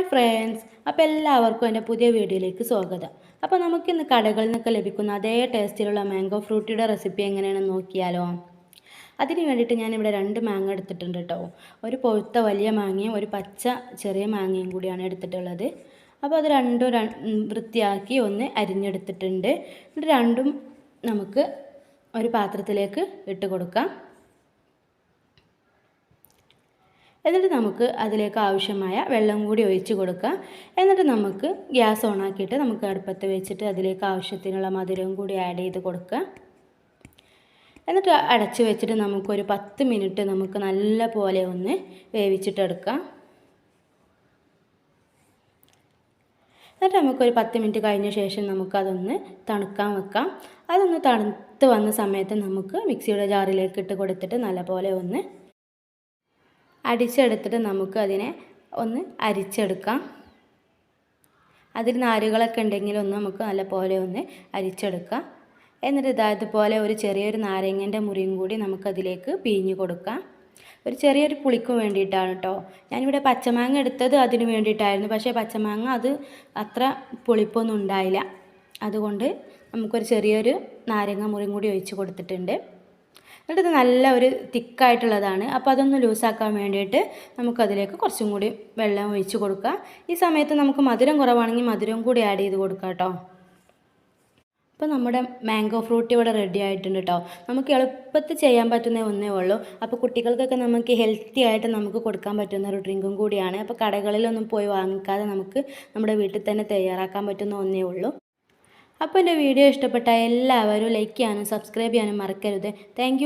Hi friends അപ്പോൾ എല്ലാവർക്കും എന്റെ പുതിയ വീഡിയോയിലേക്ക് സ്വാഗതം. അപ്പോൾ നമുക്കിന്ന് കടകളിൽ നിന്നൊക്കെ ലഭിക്കുന്ന അതേ ടേസ്റ്റിലുള്ള മാംഗോ ഫ്രൂട്ടിയുടെ റെസിപ്പി എങ്ങനെയാണെന്ന് നോക്കിയാലോ? അതിന് വേണ്ടിയിട്ട് ഞാനിവിടെ രണ്ട് മാങ്ങ എടുത്തിട്ടുണ്ട് കേട്ടോ ഒരു പൊഴുത്ത വലിയ മാങ്ങയും ഒരു പച്ച ചെറിയ മാങ്ങയും കൂടിയാണ് എടുത്തിട്ടുള്ളത്. അപ്പോൾ അത് രണ്ടും വൃത്തിയാക്കി ഒന്ന് അരിഞ്ഞെടുത്തിട്ടുണ്ട്. എന്നിട്ട് രണ്ടും നമുക്ക് ഒരു പാത്രത്തിലേക്ക് ഇട്ട് കൊടുക്കാം. എന്നിട്ട് നമുക്ക് അതിലേക്ക് ആവശ്യമായ വെള്ളം കൂടി ഒഴിച്ച് കൊടുക്കുക എന്നിട്ട് നമുക്ക് ഗ്യാസ് ഓൺ ആക്കിയിട്ട് നമുക്ക് അടുപ്പത്ത് വെച്ചിട്ട് അതിലേക്ക് ആവശ്യത്തിനുള്ള മധുരം കൂടി ആഡ് ചെയ്ത് കൊടുക്കുക എന്നിട്ട് അടച്ച് വെച്ചിട്ട് നമുക്കൊരു പത്ത് മിനിറ്റ് നമുക്ക് നല്ല പോലെ ഒന്ന് വേവിച്ചിട്ടെടുക്കാം എന്നിട്ട് നമുക്കൊരു പത്ത് മിനിറ്റ് കഴിഞ്ഞ ശേഷം നമുക്കതൊന്ന് തണുക്കാൻ വെക്കാം. അതൊന്ന് തണുത്ത് വന്ന സമയത്ത് നമുക്ക് മിക്സിയുടെ ജാറിലേക്ക് ഇട്ട് കൊടുത്തിട്ട് നല്ലപോലെ ഒന്ന് അടിച്ചെടുത്തിട്ട് നമുക്ക് അതിനെ ഒന്ന് അരിച്ചെടുക്കാം. അതിൽ നാരുകളൊക്കെ ഉണ്ടെങ്കിൽ ഒന്ന് നമുക്ക് നല്ലപോലെ ഒന്ന് അരിച്ചെടുക്കാം. എന്നിട്ട് ഇതാ ഇതുപോലെ ഒരു ചെറിയൊരു നാരങ്ങന്റെ മുറിയും കൂടി നമുക്കതിലേക്ക് പിഴിഞ്ഞ് കൊടുക്കാം. ഒരു ചെറിയൊരു പുളിക്കും വേണ്ടിയിട്ടാണ് കേട്ടോ ഞാനിവിടെ പച്ചമാങ്ങ എടുത്തത് അതിന് വേണ്ടിയിട്ടായിരുന്നു. പക്ഷേ പച്ചമാങ്ങ അത് അത്ര പുളിപ്പൊന്നും ഉണ്ടായില്ല. അതുകൊണ്ട് നമുക്കൊരു ചെറിയൊരു നാരങ്ങ മുറിയും കൂടി ഒഴിച്ച് കൊടുത്തിട്ടുണ്ട്. എന്നിട്ട് ഇത് നല്ല ഒരു തിക്കായിട്ടുള്ളതാണ്. അപ്പോൾ അതൊന്ന് ലൂസാക്കാൻ വേണ്ടിയിട്ട് നമുക്കതിലേക്ക് കുറച്ചും കൂടി വെള്ളം ഒഴിച്ച് കൊടുക്കുക ഈ സമയത്ത് നമുക്ക് മധുരം കുറവാണെങ്കിൽ മധുരം കൂടി ആഡ് ചെയ്ത് കൊടുക്കാം കേട്ടോ. അപ്പോൾ നമ്മുടെ മാംഗോ ഫ്രൂട്ട് ഇവിടെ റെഡി ആയിട്ടുണ്ട് കേട്ടോ. നമുക്ക് എളുപ്പത്തിൽ ചെയ്യാൻ പറ്റുന്ന ഒന്നേ ഉള്ളൂ. അപ്പോൾ കുട്ടികൾക്കൊക്കെ നമുക്ക് ഹെൽത്തി ആയിട്ട് നമുക്ക് കൊടുക്കാൻ പറ്റുന്ന ഒരു ഡ്രിങ്കും കൂടിയാണ്. അപ്പോൾ കടകളിലൊന്നും പോയി വാങ്ങിക്കാതെ നമുക്ക് നമ്മുടെ വീട്ടിൽ തന്നെ തയ്യാറാക്കാൻ പറ്റുന്ന ഒന്നേ ഉള്ളൂ. അപ്പോൾ എന്റെ വീഡിയോ ഇഷ്ടപ്പെട്ട എല്ലാവരും ലൈക്ക് ചെയ്യാനും സബ്സ്ക്രൈബ് ചെയ്യാനും മറക്കരുത്. താങ്ക്